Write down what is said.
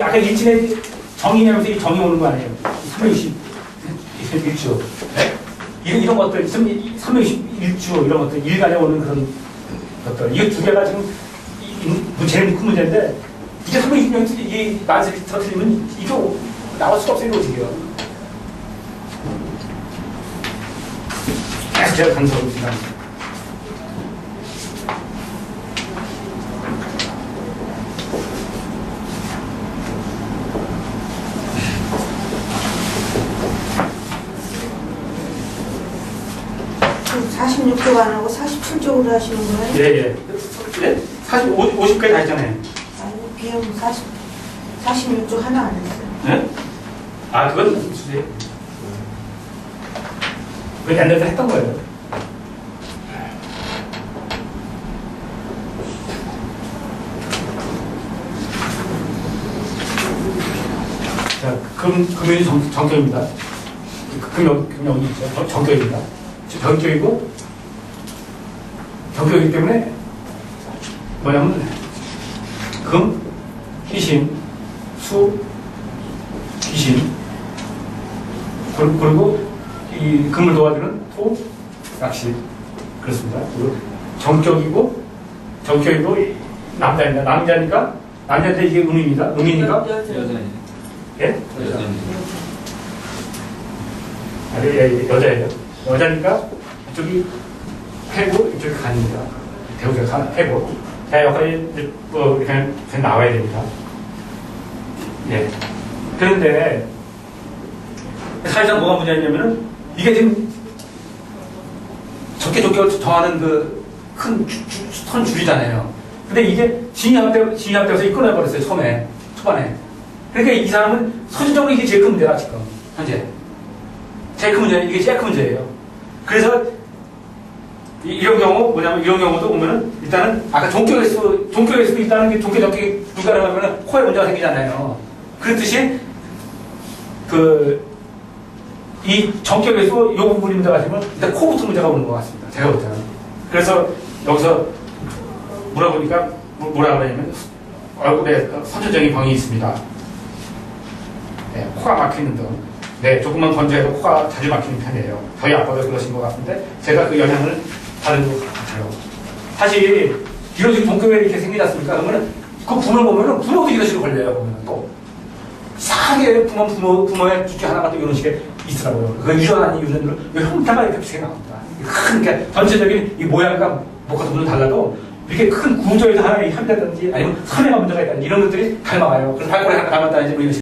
아까 일진에 정의하면서 이 정의 오는 거 아니에요? 360, 1주. 이런, 이런 것들, 361주, 이런 것들, 일간에 오는 그런 것들. 이 두 개가 지금 이- 이- 제일 큰 문제인데, 이게 360년 이 만세를 터뜨리면 이게 나올 수가 없어요, 어떻게요. 계속 제가 간섭을 합니다. 그 46쪽 안 하고 47쪽으로 하시는 거예요? 예, 예. 예? 40, 50까지 다 했잖아요. 아니, 비용 40, 46쪽 하나 안 했어요. 예? 아, 그건 수제? 그 옛날에 했던 거예요. 자, 금, 금연이 정, 정격입니다. 그 금연, 금연이 있죠. 정- 정격입니다. 정격이고, 정격이기 때문에, 뭐냐면, 금, 희신, 수, 귀신 그리고, 이 금을 도와주는 토, 낚시 그렇습니다. 그리고 정격이고 정격이고 이 남자입니다. 남자니까 남자인데 이게 음입니다. 음이니까 여자예요. 예? 여자입니다. 아, 예, 예, 여자예요. 여자니까 이쪽이 해고 이쪽이 간입니다. 대우가 간, 해고. 자, 이제 뭐 그냥, 그냥 나와야 됩니다. 예. 그런데 사실상 뭐가 문제냐면은 이게 지금 적게 적게 정하는 그큰 선 줄이잖아요. 근데 이게 진압되, 진압돼서 이 끊어버렸어요, 처음에, 초반에. 그러니까 이 사람은 선진적으로 이게 제일 큰 문제다, 지금, 현재. 제일 큰 문제는 이게 제일 큰 문제예요. 그래서 이- 이런 경우 뭐냐면 이런 경우도 보면은 일단은 아까 종격에서 종격에서 일단은 이게 종격 적기 불가능하면은 코에 문제가 생기잖아요. 그렇듯이 그이 정격에서 이 부분이 문제가 생기면 일단 코부터 문제가 오는 것 같습니다. 제가 볼 때는. 그래서 여기서 물어보니까 뭐- 뭐라 그러냐면 얼굴에 선천적인 병이 있습니다. 네, 코가 막히는 등. 네, 조금만 건조해도 코가 자주 막히는 편이에요. 저희 아빠도 그러신 것 같은데, 제가 그 영향을 받은 것 같아요. 사실, 지금 동교회 이렇게 생기지 않습니까? 그러면 그 부모를 보면은 부모도 이런 식으로 걸려요, 보면 또. 이상하게 부모, 부모, 부모의 주제 하나가 또 이런 식의 있더라고요. 그 유전 아닌 유전으로, 이 형태가 이렇게. 큰, 그러니까 전체적인 이 모양과 뭐가 좀 달라도 이렇게 큰 구조에서 하나의 함이라든지 아니면 섬에가 문제가 있다든지 이런 것들이 닮아가요. 그래서 하나 닮았다든지 뭐 이런 식